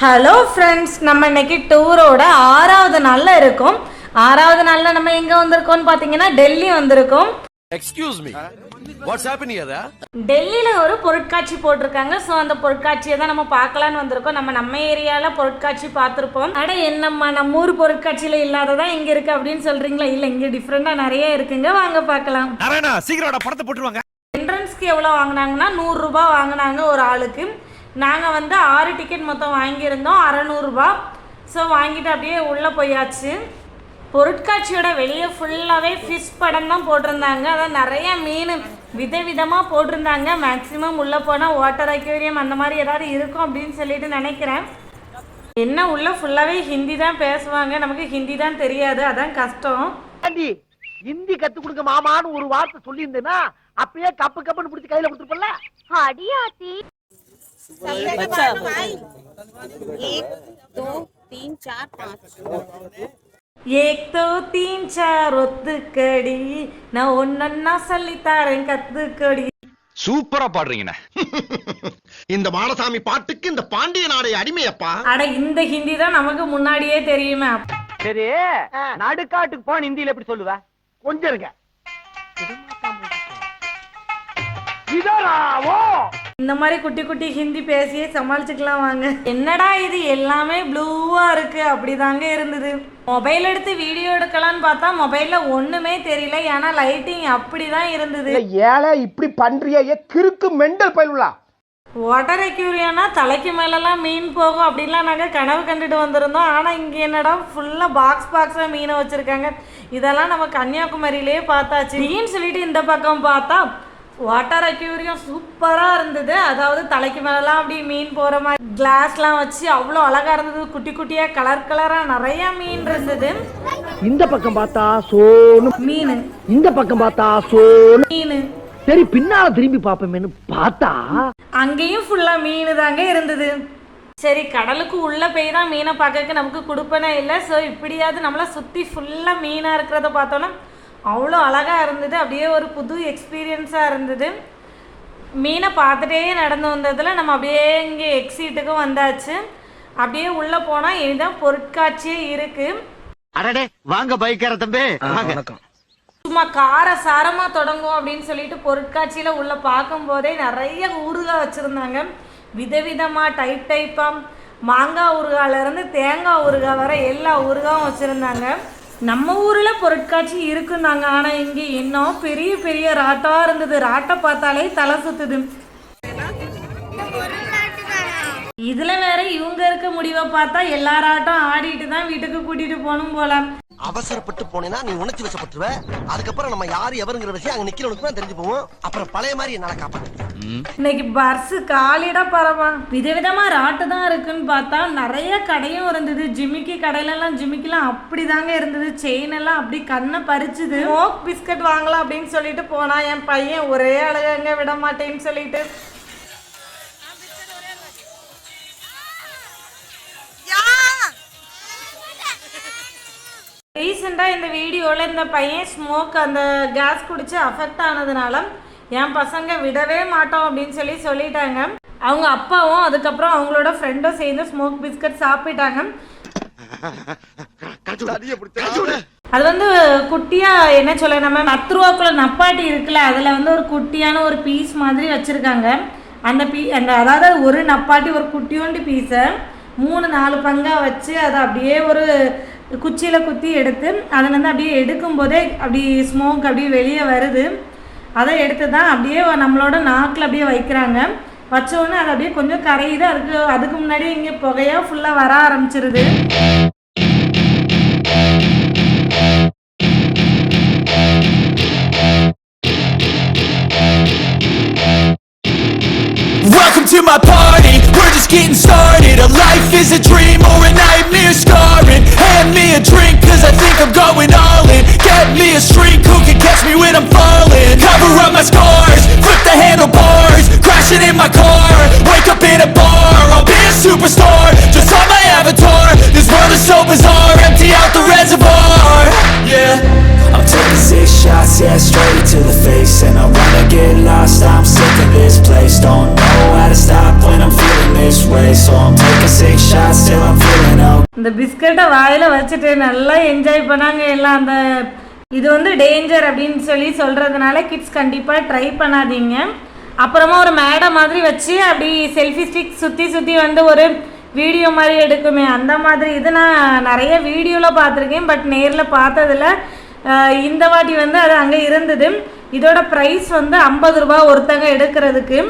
Hello friends நம்ம இன்னைக்கு டூரோட ஆறாவது நாளில் இருக்கோம். ஆறாவது நாளில் நம்ம எங்கே வந்திருக்கோம்னு பார்த்தீங்கன்னா டெல்லி வந்திருக்கோம். Excuse me what's happen here டெல்லியில் ஒரு பொருட்காட்சி போட்டிருக்காங்க. ஸோ அந்த பொருட்காட்சியை தான் நம்ம பார்க்கலான்னு வந்திருக்கோம். நம்ம நம்ம ஏரியாவில் பொருட்காட்சி பார்த்துருப்போம். அட என்னம்மா நம்ம ஊர் பொருட்காட்சியில் இல்லாததான் இங்கே இருக்குது அப்படின்னு சொல்கிறீங்களா இல்லை இங்கே டிஃப்ரெண்ட்டாக நிறைய இருக்குங்க. வாங்க பார்க்கலாம். சீக்கிரம் படத்தை போட்டுருவாங்க. என்ட்ரன்ஸ்க்கு எவ்வளோ வாங்கினாங்கன்னா நூறுரூபா வாங்கினாங்க ஒரு ஆளுக்கு. நாங்கள் வந்து ஆறு டிக்கெட் மொத்தம் வாங்கியிருந்தோம் அறநூறுபா. ஸோ வாங்கிட்டு அப்படியே உள்ளே போயாச்சு. பொருட்காட்சியோட வெளியே ஃபுல்லாகவே ஃபிஷ் படம் தான் போட்டிருந்தாங்க. அதான் நிறைய மீன் விதவிதமாக போட்டிருந்தாங்க. மேக்ஸிமம் உள்ளே போனால் வாட்டர் அக்வேரியம் அந்த மாதிரி ஏதாவது இருக்கும் அப்படின்னு சொல்லிட்டு நினைக்கிறேன். என்ன உள்ள ஃபுல்லாகவே ஹிந்தி தான் பேசுவாங்க. நமக்கு ஹிந்தி தான் தெரியாது. அதான் கஷ்டம். ஹிந்தி கத்து கொடுங்க மாமான்னு ஒரு வார்த்தை சொல்லியிருந்தேன்னா அப்பயே கப்பு கப்புன்னு பிடிச்சி கையில கொடுத்துருப்பல अडियाती एक दो तीन चार पाँच ஏக் தோ தீன் சார் ஒத்துக்கடி நான் ஒன்னொன்னா சொல்லித்தாரேன் கத்துக்கடி சூப்பரா பாடுறீங்கண்ணே இந்த மாடசாமி பாட்டுக்கு இந்த பாண்டிய நாடைய அடிமையப்பா அட இந்த ஹிந்தி தான் நமக்கு முன்னாடியே தெரியுமே சரி நடுக்காட்டுக்கு போன ஹிந்தியில எப்படி சொல்லுவ கொஞ்சம் இருங்க இதராவோ இந்த மாதிரி குட்டி குட்டி ஹிந்தி பேசியே சமாளிச்சுக்கலாம் வாங்க. என்னடா இது? எல்லாமே ப்ளூவா இருக்கு. அப்படிதாங்க இருந்தது. மொபைல் எடுத்து வீடியோ எடுக்கலாம்னு பார்த்தா மொபைல்ல ஒண்ணுமே தெரியல. ஏன்னா லைட்டிங் அப்படிதான் இருந்தது. ஏழை இப்படி பண்றிய ஏ கிறுக்கு மெண்டல் பயிலுலா வாட்டர் அக்யூரியானா தலைக்கு மேலெல்லாம் மீன் போகும் அப்படின்லாம் நாங்கள் கனவு கண்டுட்டு வந்திருந்தோம். ஆனால் இங்கே என்னடா ஃபுல்லாக பாக்ஸ் பாக்ஸாக மீனை வச்சுருக்காங்க. இதெல்லாம் நம்ம கன்னியாகுமரியிலே பார்த்தாச்சு. மீன் சொல்லிட்டு இந்த பக்கம் பார்த்தா வாட்டர் அக்யூரியம் சூப்பராக இருந்தது. அதாவது தலைக்கு மேலெல்லாம் அப்படி மீன் போகிற மாதிரி கிளாஸ்லாம் வச்சு அவ்வளோ அழகாக இருந்தது. குட்டி குட்டியாக கலர் கலராக நிறைய மீன் இருந்தது. இந்த பக்கம் பார்த்தா சோனு மீன். இந்த பக்கம் பார்த்தா சோனு மீன். சரி பின்னால திரும்பி பாப்போமேன்னு பார்த்தா. அங்கேயும் ஃபுல்லாக மீன் தாங்க இருந்தது. சரி கடலுக்கு உள்ளே போய் தான் மீனை பார்க்கறதுக்கு நமக்கு கொடுப்பனே இல்லை. ஸோ இப்படியாவது நம்மளை சுற்றி ஃபுல்லாக மீனாக இருக்கிறத பார்த்தோன்னா அவ்வளோ அழகாக இருந்தது. அப்படியே ஒரு புது எக்ஸ்பீரியன்ஸாக இருந்தது. மீனை பார்த்துட்டே நடந்து வந்ததில் நம்ம அப்படியே இங்கே எக்ஸீட்டுக்கும் வந்தாச்சு. அப்படியே உள்ளே போனால் இதுதான் பொருட்காட்சியே இருக்குது அடடே வாங்க பைக்கார தம்பி. சும்மா கார சாரமா தொடங்கும் அப்படின்னு சொல்லிட்டு பொருட்காட்சியில உள்ள பார்க்கும்போதே நிறைய ஊறுகாய் வச்சிருந்தாங்க. விதவிதமா டைப் டைப்பா மாங்காய் ஊறுகாயில இருந்து தேங்காய் ஊறுகாய் வர எல்லா ஊறுகாயும் வச்சிருந்தாங்க. நம்ம ஊர்ல பொருட்காட்சி இருக்குந்தாங்க ஆனா இங்க இன்னும் பெரிய பெரிய ராட்டாக இருந்தது. ராட்டை பார்த்தாலே தலை சுத்துது. இதுல வேற இவங்க இருக்க முடிவை பார்த்தா எல்லாராட்டம் ஆடிட்டு தான் வீட்டுக்கு கூட்டிட்டு போகணும் போல. அவசரப்பட்டு போனேன்னா நீ உணர்ச்சி வசப்பட்டுருவ. அதுக்கப்புறம் நம்ம யாரு எவருங்கிற விஷயம் அங்க நிக்கிறவனுக்கு தான் தெரிஞ்சு போவோம் அப்புறம் பழைய மாதிரி என்னால காப்பாத்து. இன்னைக்கு பர்ஸ் காலிடா பரவா. விதவிதமா ராட்டு தான் இருக்குன்னு பார்த்தா நிறைய கடையும் இருந்தது. ஜிமிக்கி கடையிலலாம் ஜிமிக்கிலாம் அப்படிதாங்க இருந்தது. செயின் எல்லாம் அப்படி கண்ணை பறிச்சுது. ஸ்மோக் பிஸ்கட் வாங்கலாம் அப்படின்னு சொல்லிட்டு போனா என் பையன் ஒரே அழகங்க விட மாட்டேன்னு சொல்லிட்டு ரீசெண்டாக இந்த வீடியோவில் இந்த பையன் ஸ்மோக் அந்த கேஸ் குடிச்சு அஃபெக்ட் ஆனதுனால என் பசங்க விடவே மாட்டோம் அப்படின்னு சொல்லி சொல்லிட்டாங்க. அவங்க அப்பாவும் அதுக்கப்புறம் அவங்களோட ஃப்ரெண்டும் சேர்ந்து ஸ்மோக் பிஸ்கட் சாப்பிட்டாங்க. அது வந்து குட்டியா என்ன சொல்ல நம்ம பத்து ரூபாக்குள்ள நப்பாட்டி இருக்குல்ல அதில் வந்து ஒரு குட்டியான ஒரு பீஸ் மாதிரி வச்சுருக்காங்க. அந்த பீ அந்த அதாவது ஒரு நப்பாட்டி ஒரு குட்டியோண்டு பீஸை மூணு நாலு பங்காக வச்சு அதை அப்படியே ஒரு குச்சியில் குத்தி எடுத்து அதுலேருந்து அப்படியே எடுக்கும்போதே அப்படி ஸ்மோக் அப்படியே வெளியே வருது. அதை எடுத்து தான் அப்படியே நம்மளோட நாக்கில் அப்படியே வைக்கிறாங்க. வச்ச உடனே அது அப்படியே கொஞ்சம் கரையுது. அதுக்கு அதுக்கு முன்னாடி இங்கே புகையாக ஃபுல்லாக வர ஆரம்பிச்சிருது. Welcome to my party, we're just getting started. A life is a dream or a night a drink cause I think I'm going all in. Get me a shrink who can catch me when I'm falling. Cover up my scars, flip the handlebars Crashing in my car, wake up in a bar I'll be a superstar, just on my avatar This world is so bizarre, empty out the reservoir. Yeah. I'm taking six shots, yeah, straight to the face. And I wanna get lost, I'm sick of this place. Don't know how to stop இந்த பிஸ்கட்டை வாயில் வச்சுட்டு நல்லா enjoy பண்ணாங்க எல்லாம். அந்த இது வந்து danger அப்படின்னு சொல்லி சொல்கிறதுனால கிட்ஸ் கண்டிப்பாக ட்ரை பண்ணாதீங்க. அப்புறமா ஒரு மேடை மாதிரி வச்சு அப்படி செல்ஃபி ஸ்டிக் சுற்றி சுற்றி வந்து ஒரு வீடியோ மாதிரி எடுக்குமே. அந்த மாதிரி இது நான் நிறைய வீடியோவில் பார்த்துருக்கேன். பட் நேரில் பார்த்ததில் இந்த வாட்டி வந்து அது அங்கே இருந்தது. இதோட ப்ரைஸ் வந்து ஐம்பது ரூபா ஒருத்தங்க எடுக்கிறதுக்கு.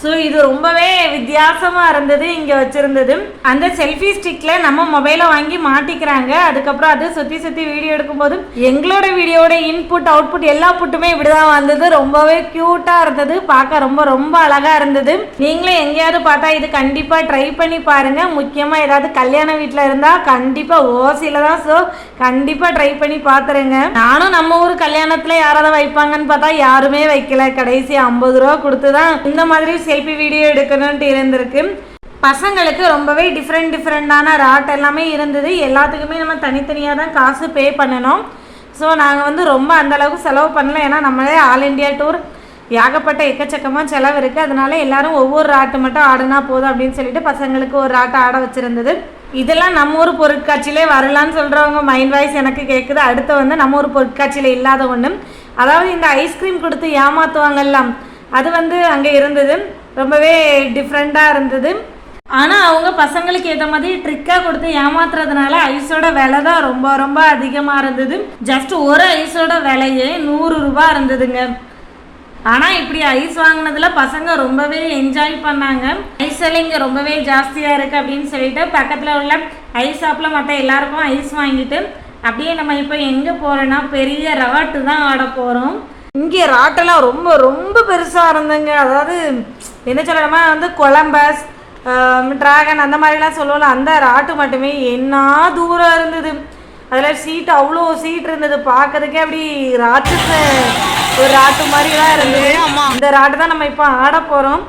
ஸோ இது ரொம்பவே வித்தியாசமாக இருந்தது இங்கே வச்சுருந்தது. அந்த செல்ஃபி ஸ்டிக்கில் நம்ம மொபைலை வாங்கி மாட்டிக்கிறாங்க. அதுக்கப்புறம் அது சுற்றி சுற்றி வீடியோ எடுக்கும்போது எங்களோட வீடியோட இன்புட் அவுட்புட் எல்லா புட்டுமே இப்படி தான் வந்தது. ரொம்பவே க்யூட்டாக இருந்தது. பார்க்க ரொம்ப ரொம்ப அழகாக இருந்தது. நீங்களும் எங்கேயாவது பார்த்தா இது கண்டிப்பாக ட்ரை பண்ணி பாருங்கள் முக்கியமாக ஏதாவது கல்யாண வீட்டில் இருந்தால் கண்டிப்பாக ஓசியில் தான். ஸோ கண்டிப்பாக ட்ரை பண்ணி பார்த்துருங்க நானும் நம்ம ஊர் கல்யாணத்தில் யாராவது வைப்பாங்கன்னு பார்த்தா யாருமே வைக்கல. கடைசி ஐம்பது ரூபா கொடுத்து தான் இந்த மாதிரி செல்ஃபி வீடியோ எடுக்கணும்ட்டு இருந்திருக்கு. பசங்களுக்கு ரொம்பவே டிஃப்ரெண்ட் டிஃப்ரெண்டான ராட் எல்லாமே இருந்தது. எல்லாத்துக்குமே நம்ம தனித்தனியாக தான் காசு பே பண்ணணும். ஸோ நாங்கள் வந்து ரொம்ப அந்த அளவுக்கு செலவு பண்ணல. ஏன்னா நம்மளே ஆல் இண்டியா டூர் ஏகப்பட்ட எக்கச்சக்கமாக செலவு இருக்குது அதனால எல்லாரும் ஒவ்வொரு ராட்டு மட்டும் ஆடுனா போதும் அப்படின்னு சொல்லிட்டு பசங்களுக்கு ஒரு ராட்டை ஆட வச்சுருந்தது. இதெல்லாம் நம்ம ஊர் பொருட்காட்சியிலே வரலான்னு சொல்கிறவங்க மைண்ட் வாய்ஸ் எனக்கு கேட்குது அடுத்து வந்து நம்ம ஊர் பொருட்காட்சியில் இல்லாத ஒன்று அதாவது இந்த ஐஸ்கிரீம் கொடுத்து ஏமாற்றுவாங்கல்லாம் அது வந்து அங்கே இருந்தது. ரொம்பவே டிஃப்ரெண்ட்டாக இருந்தது. ஆனால் அவங்க பசங்களுக்கு ஏற்ற மாதிரி ட்ரிக்காக கொடுத்து ஏமாத்துறதுனால ஐஸோட விலை தான் ரொம்ப ரொம்ப அதிகமாக இருந்தது. ஜஸ்ட் ஒரு ஐஸோட விலையே நூறு ரூபாய் இருந்ததுங்க. ஆனால் இப்படி ஐஸ் வாங்கினதில் பசங்க ரொம்பவே என்ஜாய் பண்ணாங்க. ஐஸ் இங்கே ரொம்பவே ஜாஸ்தியாக இருக்குது அப்படின்னு சொல்லிட்டு பக்கத்தில் உள்ள ஐஸ் ஷாப்பில் மற்ற எல்லாருக்கும் ஐஸ் வாங்கிட்டு அப்படியே நம்ம இப்போ எங்கே போகிறோன்னா பெரிய ராட்டு தான் ஆட போகிறோம் இங்கே ராட்டெல்லாம் ரொம்ப ரொம்ப பெருசாக இருந்துங்க. அதாவது என்ன சொல்லணுமா வந்து கொலம்பஸ் ட்ராகன் அந்த மாதிரிலாம் சொல்லுவோம்ல அந்த ராட்டு மட்டுமே என்ன தூரம் இருந்தது. அதில் சீட் அவ்வளோ சீட் இருந்தது. பார்க்கறதுக்கே அப்படி ராட்சச ஒரு ராட்டு மாதிரி தான் இருந்தது இந்த ராட்டு தான் நம்ம இப்போ ஆட போகிறோம்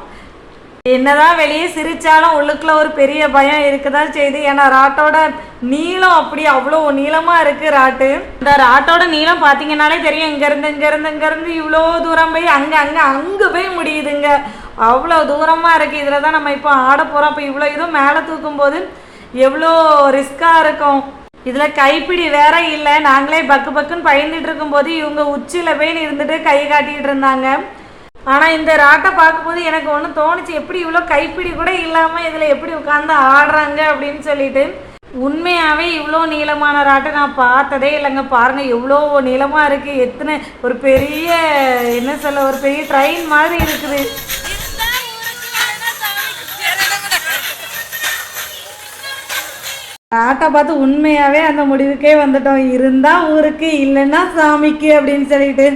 என்னதான் வெளியே சிரிச்சாலும் உள்ளுக்குள்ள ஒரு பெரிய பயம் இருக்குதான் செய்யுது ஏன்னா ராட்டோட நீளம் அப்படி அவ்வளோ நீளமாக இருக்குது ராட்டு. இந்த ராட்டோட நீளம் பார்த்தீங்கன்னாலே தெரியும். இங்கேருந்து இங்கேருந்து இங்கேருந்து இவ்வளோ தூரம் போய் அங்கே அங்கே அங்கே போய் முடியுதுங்க. அவ்வளோ தூரமாக இருக்குது இதில் தான் நம்ம இப்போ ஆட போகிறோம் அப்போ இவ்வளோ இதுவும் மேலே தூக்கும்போது எவ்வளோ ரிஸ்க்காக இருக்கும். இதில் கைப்பிடி வேற இல்லை. நாங்களே பக்கு பக்குன்னு பயந்துட்டு இருக்கும்போது இவங்க உச்சியில் போய் இருந்துட்டு கை காட்டிகிட்டு இருந்தாங்க. ஆனால் இந்த ராட்டை பார்க்கும்போது எனக்கு ஒன்று தோணுச்சு. எப்படி இவ்வளோ கைப்பிடி கூட இல்லாமல் இதில் எப்படி உட்காந்து ஆடுறாங்க அப்படின்னு சொல்லிட்டு உண்மையாகவே இவ்வளோ நீளமான ராட்டை நான் பார்த்ததே இல்லைங்க. பாருங்கள் எவ்வளோ நீளமாக இருக்குது எத்தனை ஒரு பெரிய என்ன சொல்ல ஒரு பெரிய ட்ரெயின் மாதிரி இருக்குது. ராட்டை பார்த்து உண்மையாகவே அந்த முடிவுக்கே வந்துட்டோம். இருந்தால் ஊருக்கு இல்லைன்னா சாமிக்கு அப்படின்னு சொல்லிட்டு.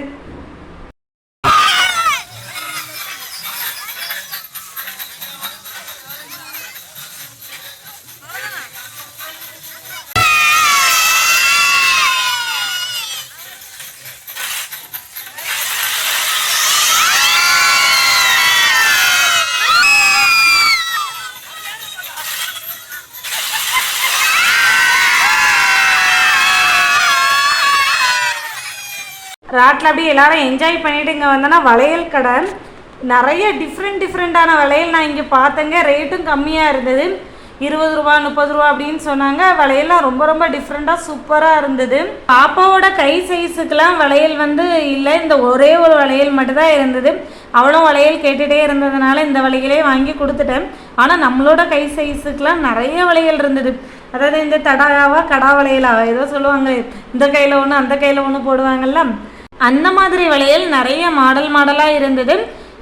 ராட்டில் அப்படியே எல்லாரும் என்ஜாய் பண்ணிட்டு இங்கே வந்தோன்னா வளையல் கடை நிறைய டிஃப்ரெண்ட் டிஃப்ரெண்ட்டான வளையல் நான் இங்கே பார்த்தேங்க. ரேட்டும் கம்மியாக இருந்தது. இருபது ரூபா முப்பது ரூபா அப்படின்னு சொன்னாங்க. வளையல்லாம் ரொம்ப ரொம்ப டிஃப்ரெண்ட்டாக சூப்பராக இருந்தது. பாப்பாவோட கை சைஸுக்கெலாம் வளையல் வந்து இல்லை. இந்த ஒரே ஒரு வளையல் மட்டும்தான் இருந்தது. அவளும் வளையல் கேட்டுகிட்டே இருந்ததுனால இந்த வளையலே வாங்கி கொடுத்துட்டேன். ஆனால் நம்மளோட கை சைஸுக்கெலாம் நிறைய வளையல் இருந்தது. அதாவது இந்த தடாவா கடா வளையலா ஏதோ சொல்லுவாங்க இந்த கையில் ஒன்று அந்த கையில் ஒன்று போடுவாங்கல்ல. அந்த மாதிரி விலையில் நிறைய மாடல் மாடலாக இருந்தது.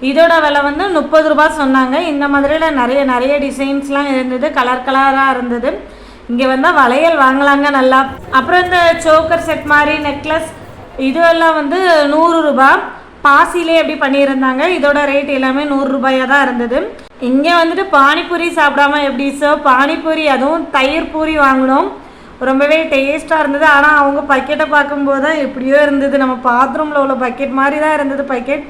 இதோட விலை வந்து முப்பது ரூபாய் சொன்னாங்க. இந்த மாதிரியில் நிறைய நிறைய டிசைன்ஸ்லாம் இருந்தது. கலர் கலராக இருந்தது. இங்கே வந்தால் வளையல் வாங்கலாங்க நல்லா. அப்புறம் இந்த சோக்கர் செட் மாதிரி நெக்லஸ் இதெல்லாம் வந்து நூறு ரூபா பாசிலே எப்படி பண்ணியிருந்தாங்க? இதோட ரேட் எல்லாமே நூறு ரூபாயாக தான் இருந்தது. இங்கே வந்துட்டு பானிபூரி சாப்பிடாம எப்படி சார் பானிபூரி அதுவும் தயிர் பூரி வாங்கினோம். ரொம்பவே டேஸ்ட்டாக இருந்தது. ஆனால் அவங்க பக்கெட்டை பார்க்கும்போது தான் எப்படியோ இருந்தது. நம்ம பாத்ரூமில் உள்ள பக்கெட் மாதிரி தான் இருந்தது பக்கெட்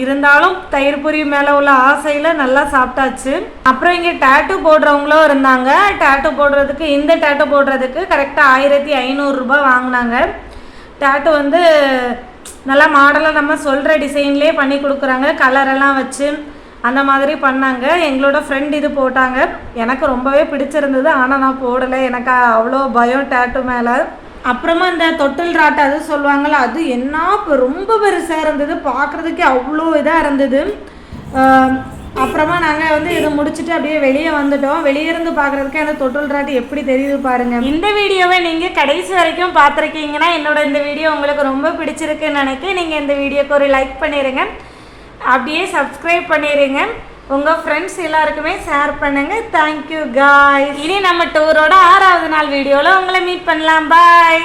இருந்தாலும் தயிர் பொரி மேலே உள்ள ஆசையில் நல்லா சாப்பிட்டாச்சு. அப்புறம் இங்கே டேட்டு போடுறவங்களும் இருந்தாங்க. டேட்டு போடுறதுக்கு இந்த டேட்டு போடுறதுக்கு கரெக்டாக ஆயிரத்தி ஐநூறுரூபா வாங்கினாங்க. டேட்டு வந்து நல்லா மாடலாக நம்ம சொல்கிற டிசைன்லேயே பண்ணி கொடுக்குறாங்க. கலரெல்லாம் வச்சு அந்த மாதிரி பண்ணாங்க. எங்களோட ஃப்ரெண்ட் இது போட்டாங்க. எனக்கு ரொம்பவே பிடிச்சிருந்தது. ஆனால் நான் போடலை. எனக்கு அவ்வளோ பயம் டேட்டு மேலே. அப்புறமா இந்த தொட்டில் ராட்டு அது சொல்லுவாங்கள்ல அது என்ன இப்போ ரொம்ப பெருசாக இருந்தது. பார்க்குறதுக்கே அவ்வளோ இதாக இருந்தது. அப்புறமா நாங்கள் வந்து இதை முடிச்சுட்டு அப்படியே வெளியே வந்துட்டோம். வெளியே இருந்து பார்க்குறதுக்கு அந்த தொட்டில் ராட்டு எப்படி தெரியுது பாருங்கள் இந்த வீடியோவை நீங்கள் கடைசி வரைக்கும் பார்த்துருக்கீங்கன்னா என்னோட இந்த வீடியோ உங்களுக்கு ரொம்ப பிடிச்சிருக்குன்னு நினைக்க நீங்கள் இந்த வீடியோக்கு ஒரு லைக் பண்ணிடுங்க அப்படியே சப்ஸ்கிரைப் பண்ணிடுங்க உங்கள் ஃப்ரெண்ட்ஸ் எல்லாருக்குமே ஷேர் பண்ணுங்கள் தேங்க்யூ காய் இனி நம்ம டூரோட ஆறாவது நாள் வீடியோவில் உங்களை மீட் பண்ணலாம். பாய்